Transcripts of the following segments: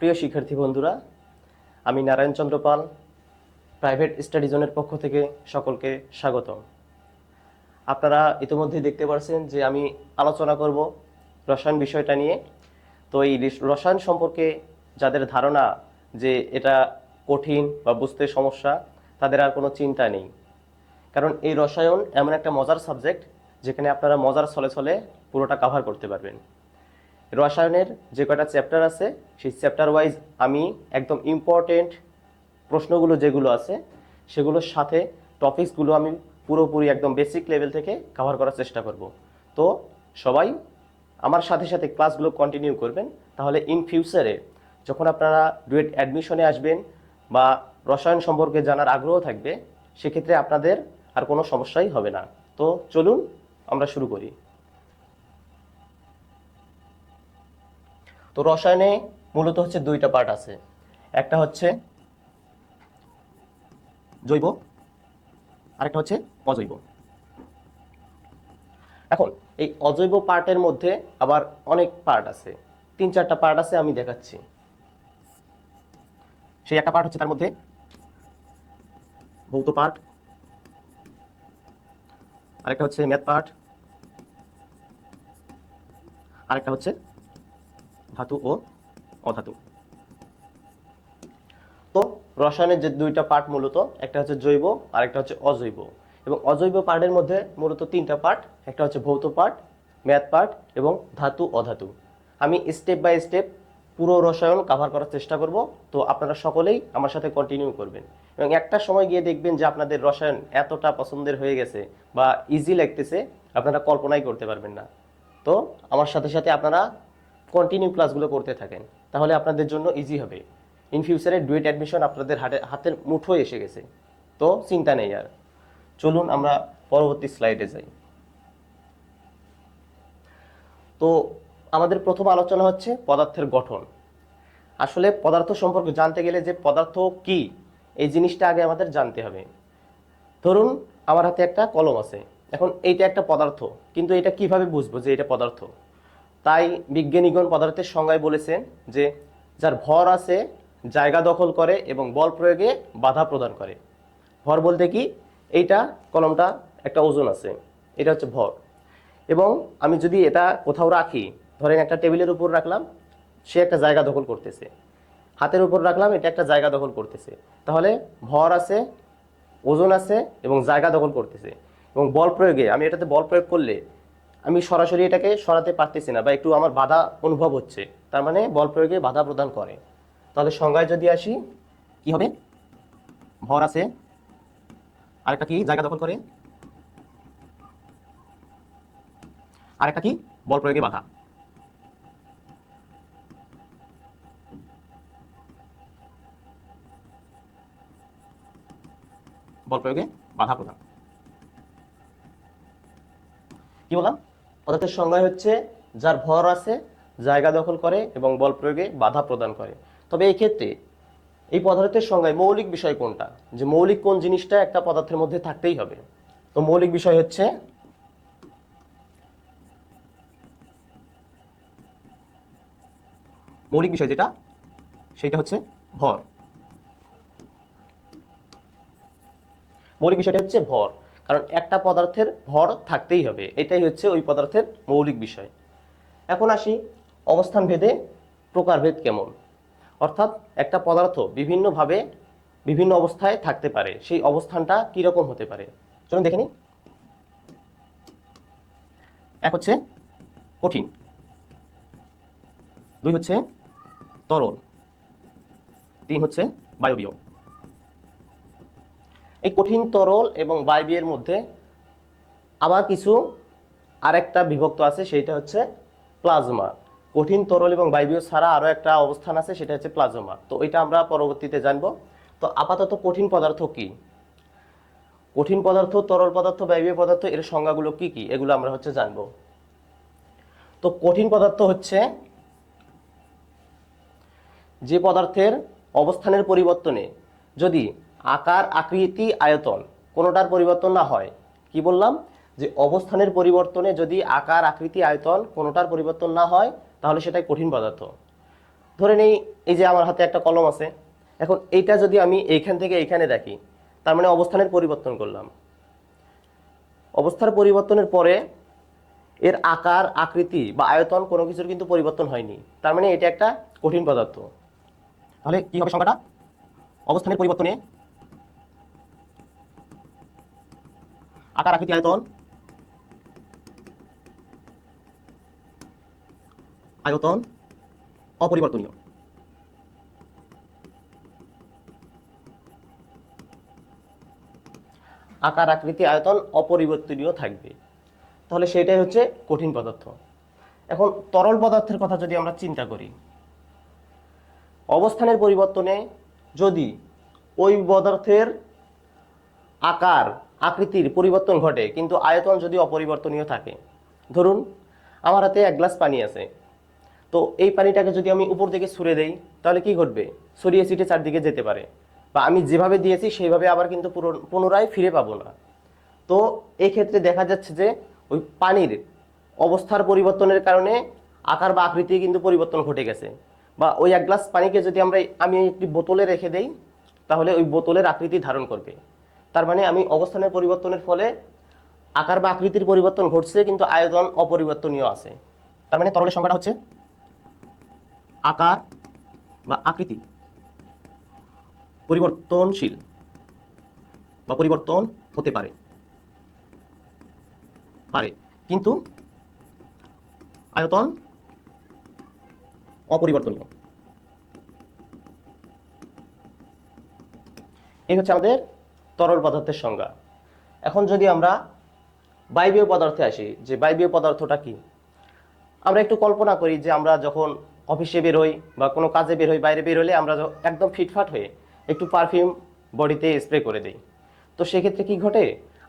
প্রিয় শিক্ষার্থী বন্ধুরা, আমি নারায়ণ চন্দ্র পাল, প্রাইভেট স্টাডি জোনের পক্ষ থেকে সকলকে স্বাগতম। আপনারা ইতিমধ্যেই দেখতে পাচ্ছেন যে আমি আলোচনা করব রসায়ন বিষয়টা নিয়ে। তো এই রসায়ন সম্পর্কে যাদের ধারণা যে এটা কঠিন বা বুঝতে সমস্যা, তাদের আর কোনো চিন্তা নেই। কারণ এই রসায়ন এমন একটা মজার সাবজেক্ট, যেখানে আপনারা মজার ছলে ছলে পুরোটা কাভার করতে পারবেন। রসায়নের যে কয়টা চ্যাপ্টার আছে, সেই চ্যাপ্টার ওয়াইজ আমি একদম ইম্পর্টেন্ট প্রশ্নগুলো যেগুলো আছে, সেগুলোর সাথে টপিকসগুলো আমি পুরোপুরি একদম বেসিক লেভেল থেকে কভার করার চেষ্টা করব। তো সবাই আমার সাথে সাথে ক্লাসগুলো কন্টিনিউ করবেন, তাহলে ইন ফিউচারে যখন আপনারা ডুয়েট অ্যাডমিশনে আসবেন বা রসায়ন সম্পর্কে জানার আগ্রহ থাকবে, সেক্ষেত্রে আপনাদের আর কোনো সমস্যাই হবে না। তো চলুন আমরা শুরু করি। তো রসায়নে মূলত হচ্ছে দুইটা পার্ট আছে। একটা হচ্ছে জৈব, আরেকটা হচ্ছে অজৈব। এখন, এই অজৈব পার্টের মধ্যে আবার অনেক পার্ট আছে। তিন চারটা পার্ট আছে আমি দেখাচ্ছি। সেই একটা পার্ট হচ্ছে তার মধ্যে ভৌত পার্ট আরেকটা হচ্ছে ম্যাথ পার্ট আরেকটা হচ্ছে ধাতু ও অধাতু। তো রসায়নের যে দুইটা পার্ট মূলত, একটা হচ্ছে জৈব আর একটা হচ্ছে অজৈব। এবং অজৈব পার্টের মধ্যে মূলত তিনটা পার্ট একটা হচ্ছে ভৌত পার্ট ম্যাথ পার্ট এবং ধাতু, অধাতু। আমি স্টেপ বাই স্টেপ পুরো রসায়ন কাভার করার চেষ্টা করব, তো আপনারা সকলেই আমার সাথে কন্টিনিউ করবেন। এবং একটা সময় গিয়ে দেখবেন যে আপনাদের রসায়ন এতটা পছন্দের হয়ে গেছে বা ইজি লাগতেছে, আপনারা কল্পনাই করতে পারবেন না। তো আমার সাথে সাথে আপনারা কন্টিনিউ ক্লাসগুলো করতে থাকেন, তাহলে আপনাদের জন্য ইজি হবে। ইন ফিউচারে ডুয়েট অ্যাডমিশন আপনাদের হাতে হাতের মুঠোয় এসে গেছে। তো চিন্তা নেই আর। চলুন আমরা পরবর্তী স্লাইডে যাই। তো আমাদের প্রথম আলোচনা হচ্ছে পদার্থের গঠন। আসলে পদার্থ সম্পর্কে জানতে গেলে যে পদার্থ কি, এই জিনিসটা আগে আমাদের জানতে হবে। ধরুন আমার হাতে একটা কলম আছে, এখন এইটা একটা পদার্থ, কিন্তু এটা কীভাবে বুঝব যে এটা পদার্থ? তাই বিজ্ঞানীগণ পদার্থের সংজ্ঞায় বলেছেন যে যার ভর আছে, জায়গা দখল করে এবং বল প্রয়োগে বাধা প্রদান করে। ভর বলতে কি? এইটা, কলমটা, একটা ওজন আছে। এটা হচ্ছে ভর। এবং আমি যদি এটা কোথাও রাখি, ধরেন একটা টেবিলের উপর রাখলাম, সে একটা জায়গা দখল করতেছে। হাতের উপর রাখলাম, এটা একটা জায়গা দখল করতেছে। তাহলে ভর আছে, ওজন আছে এবং জায়গা দখল করতেছে। এবং বল প্রয়োগে, আমি এটাতে বল প্রয়োগ করলে আমি সরাসরি এটাকে সরাতে পারতেছি না বা একটু আমার বাধা অনুভব হচ্ছে। তার মানে বল প্রয়োগে বাধা প্রদান করে। তাহলে সংজ্ঞায় যদি আসি, কি হবে? ভর আছে। আরেকটা কি? জায়গা দখল করে। আরেকটা কি? বল প্রয়োগে বাধা। বল প্রয়োগে বাধা প্রদান। কি বললাম? পদার্থের সংজ্ঞা হচ্ছে যার ভর আছে, জায়গা দখল করে এবং বল প্রয়োগে বাধা প্রদান করে। তবে এই ক্ষেত্রে এই পদার্থের সংজ্ঞায় মৌলিক বিষয় কোনটা? যে মৌলিক কোন জিনিসটা একটা পদার্থের মধ্যে থাকতেই হবে। তো মৌলিক বিষয় হচ্ছে মৌলিক বিষয় যেটা, সেটা হচ্ছে ভর। মৌলিক বিষয়টা হচ্ছে ভর। কারণ একটা পদার্থের ভর থাকতেই হবে। এটাই হচ্ছে ওই পদার্থের মৌলিক বিষয়। এখন আসি অবস্থান ভেদে প্রকারভেদ কেমন? অর্থাৎ একটা পদার্থ বিভিন্নভাবে বিভিন্ন অবস্থায় থাকতে পারে। সেই অবস্থানটা কীরকম হতে পারে? চলুন দেখে নিই। এক হচ্ছে কঠিন, দুই হচ্ছে তরল, তিন হচ্ছে বায়বীয়। এই কঠিন তরল এবং বায়বীয়ের মধ্যে আবার কিছু আরেকটা বিভক্ত আছে সেইটা হচ্ছে প্লাজমা। কঠিন তরল এবং বায়বীয় ছাড়া আরও একটা অবস্থান আছে, সেটা হচ্ছে প্লাজমা। তো এটা আমরা পরবর্তীতে জানব। তো আপাতত কঠিন পদার্থ কি? কঠিন পদার্থ, তরল পদার্থ, বায়বীয় পদার্থ, এর সংজ্ঞাগুলো কি কি? এগুলো আমরা হচ্ছে জানব। তো কঠিন পদার্থ হচ্ছে যে পদার্থের অবস্থানের পরিবর্তনে যদি আকার, আকৃতি, আয়তন, কোনোটার পরিবর্তন না হয়। কি বললাম? যে অবস্থানের পরিবর্তনে যদি আকার, আকৃতি, আয়তন কোনোটার পরিবর্তন না হয়, তাহলে সেটাই কঠিন পদার্থ। ধরে নেই, এই যে আমার হাতে একটা কলম আছে। এখন এইটা যদি আমি এইখান থেকে এইখানে দেখি তার মানে অবস্থানের পরিবর্তন করলাম। অবস্থার পরিবর্তনের পরে এর আকার, আকৃতি বা আয়তন কোনো কিছুর কিন্তু পরিবর্তন হয়নি। তার মানে এটা একটা কঠিন পদার্থ। তাহলে কি হবে সংখ্যাটা অবস্থানের পরিবর্তনে আকার আকৃতি আয়তন। আয়তন অপরিবর্তনীয়। আকার আকৃতি আয়তন অপরিবর্তনীয় থাকবে। তাহলে সেটাই হচ্ছে কঠিন পদার্থ। এখন তরল পদার্থের কথা যদি আমরা চিন্তা করি, অবস্থানের পরিবর্তনে যদি ওই পদার্থের আকার আকৃতির পরিবর্তন ঘটে, কিন্তু আয়তন যদি অপরিবর্তনীয় থাকে। ধরুন, আমার হাতে এক গ্লাস পানি আছে। তো এই পানিটাকে যদি আমি উপর থেকে ছুঁড়ে দেই, তাহলে কি ঘটবে? ছড়িয়ে ছিটে চারদিকে যেতে পারে। বা আমি যেভাবে দিয়েছি, সেইভাবে আবার কিন্তু পুনরায় ফিরে পাবো না। তো এই ক্ষেত্রে দেখা যাচ্ছে যে, ওই পানির অবস্থার পরিবর্তনের কারণে আকার বা আকৃতি কিন্তু পরিবর্তন ঘটে গেছে। বা ওই এক গ্লাস পানিকে যদি আমরা আমি একটি বোতলে রেখে দেই, তাহলে ওই বোতলের আকৃতি ধারণ করবে। তার মানে আমি অবস্থানের পরিবর্তনের ফলে আকার বা আকৃতির পরিবর্তন ঘটছে, কিন্তু আয়তন অপরিবর্তনীয় আছে। তার মানে তরলের সংখ্যাটা হচ্ছে আকার বা আকৃতি। পরিবর্তনশীল বা পরিবর্তন হতে পারে। পারে। কিন্তু আয়তন অপরিবর্তনীয়। এই হচ্ছে আমাদের তরল পদার্থের সংজ্ঞা। এখন যদি আমরা বায়বীয় পদার্থে আসি, যে বায়বীয় পদার্থটা কি? আমরা একটু কল্পনা করি যে আমরা যখন অফিসে বের হই বা কোনো কাজে বের হই, বাইরে বের হলে আমরা একদম ফিটফাট হয়ে একটু পারফিউম বডিতে স্প্রে করে দিই। তো সেক্ষেত্রে কি ঘটে?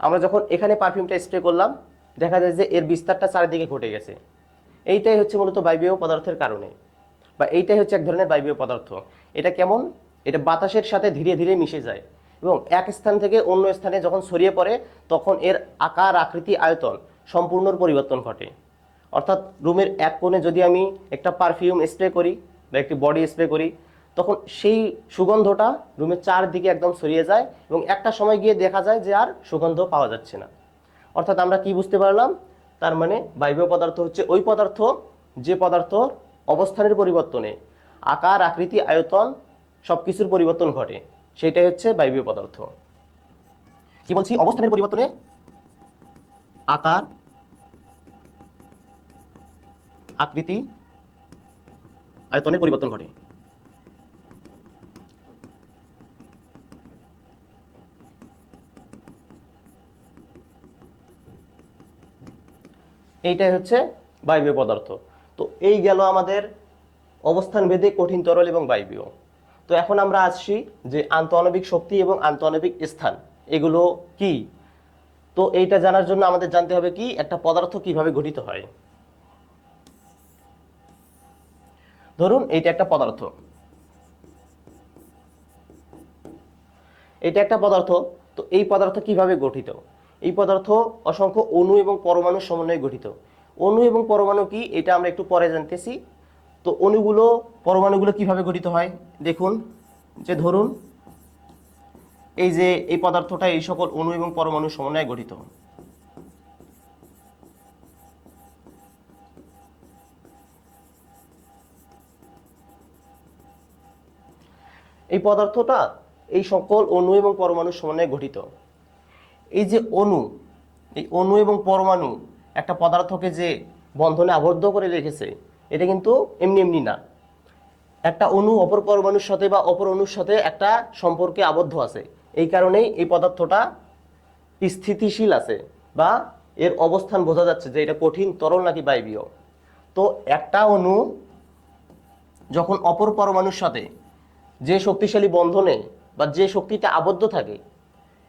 আমরা যখন এখানে পারফিউমটা স্প্রে করলাম, দেখা যায় যে এর বিস্তারটা চারিদিকে ঘটে গেছে। এইটাই হচ্ছে মূলত বায়বীয় পদার্থের কারণে। বা এইটাই হচ্ছে এক ধরনের বায়বীয় পদার্থ। এটা কেমন? এটা বাতাসের সাথে ধীরে ধীরে মিশে যায়। এবং এক স্থান থেকে অন্য স্থানে যখন ছড়িয়ে পড়ে, তখন এর আকার, আকৃতি, আয়তন সম্পূর্ণ পরিবর্তন ঘটে। অর্থাৎ রুমের এক কোণে যদি আমি একটা পারফিউম স্প্রে করি বা একটি বডি স্প্রে করি, তখন সেই সুগন্ধটা রুমের চারদিকে একদম ছড়িয়ে যায় এবং একটা সময় গিয়ে দেখা যায় যে আর সুগন্ধ পাওয়া যাচ্ছে না। অর্থাৎ আমরা কি বুঝতে পারলাম? তার মানে বায়বীয় পদার্থ হচ্ছে ওই পদার্থ, যে পদার্থ অবস্থানের পরিবর্তনে আকার, আকৃতি, আয়তন সব কিছুর পরিবর্তন ঘটে। সেটাই হচ্ছে বায়বীয় পদার্থ। কি বলছি? অবস্থানের পরিবর্তনে আকার, আকৃতি, আয়তনের পরিবর্তন ঘটে। এইটাই হচ্ছে বায়বীয় পদার্থ। তো এই গেল আমাদের অবস্থান ভেদে কঠিন তরল এবং বায়বীয়। তো এখন আমরা আসছি যে আন্তঃআণবিক শক্তি এবং আন্তঃআণবিক স্থান, এগুলো কি? তো এইটা জানার জন্য আমাদের জানতে হবে কি, একটা পদার্থ কীভাবে গঠিত হয়? ধরুন এইটা একটা পদার্থ। এটা একটা পদার্থ, তো এই পদার্থ কীভাবে গঠিত? এই পদার্থ অসংখ্য অণু এবং পরমাণুর সমন্বয়ে গঠিত। অণু এবং পরমাণু কি? এটা আমরা একটু পরে জানতেছি। তো অণুগুলো, পরমাণুগুলো কীভাবে গঠিত হয়? দেখুন, যে ধরুন, এই যে এই পদার্থটা এই সকল অণু এবং পরমাণু সমন্বয়ে গঠিত। এই পদার্থটা এই সকল অণু এবং পরমাণু সমন্বয়ে গঠিত। এই যে অণু, এই অণু এবং পরমাণু একটা পদার্থকে যে বন্ধনে আবদ্ধ করে রেখেছে এটা কিন্তু এমনি এমনি না। একটা অণু অপর পরমাণুর সাথে বা অপর অণুর সাথে একটা সম্পর্কে আবদ্ধ আছে। এই কারণেই এই পদার্থটা স্থিতিশীল আছে বা এর অবস্থান বোঝা যাচ্ছে যে এটা কঠিন, তরল নাকি বায়বীয়। তো একটা অণু যখন অপর পরমাণুর সাথে যে শক্তিশালী বন্ধনে বা যে শক্তিতে আবদ্ধ থাকে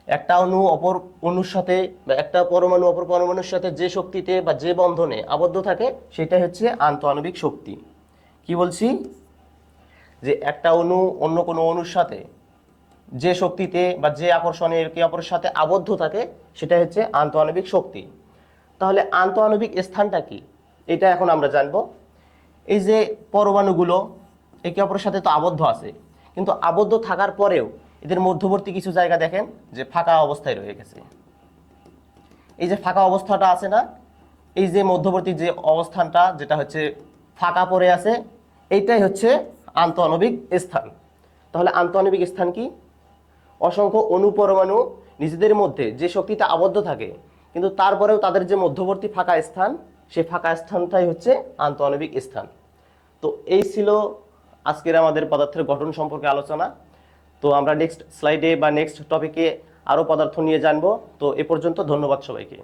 একটা অণু অপর অণুর সাথে বা একটা পরমাণু অপর পরমাণুর সাথে যে শক্তিতে বা যে বন্ধনে আবদ্ধ থাকে সেটা হচ্ছে আন্তঃআণবিক শক্তি। কি বলছি? যে একটা অণু অন্য কোনো অণুর সাথে যে শক্তিতে বা যে আকর্ষণে একে অপরের সাথে আবদ্ধ থাকে সেটা হচ্ছে আন্তঃআণবিক শক্তি। তাহলে আন্তঃআণবিক স্থানটা কি? এটা এখন আমরা জানব। এই যে পরমাণুগুলো একে অপরের সাথে তো আবদ্ধ আছে, কিন্তু আবদ্ধ থাকার পরেও এদের মধ্যবর্তী কিছু জায়গা দেখেন যে ফাঁকা অবস্থায় রয়ে গেছে। এই যে ফাঁকা অবস্থাটা আছে না, এই যে মধ্যবর্তী যে অবস্থানটা, যেটা হচ্ছে ফাঁকা পড়ে আছে, এইটাই হচ্ছে আন্তঃআণবিক স্থান। তাহলে আন্তঃআণবিক স্থান কি? অসংখ্য অনুপরমাণু নিজেদের মধ্যে যে শক্তিতে আবদ্ধ থাকে, কিন্তু তারপরেও তাদের যে মধ্যবর্তী ফাঁকা স্থান, সেই ফাঁকা স্থানটাই হচ্ছে আন্তঃআণবিক স্থান। তো এই ছিল আজকের আমাদের পদার্থের গঠন সম্পর্কে আলোচনা। তো আমরা নেক্সট স্লাইডে বা নেক্সট টপিকে আরও পদার্থ নিয়ে জানব। তো এ পর্যন্ত ধন্যবাদ সবাইকে।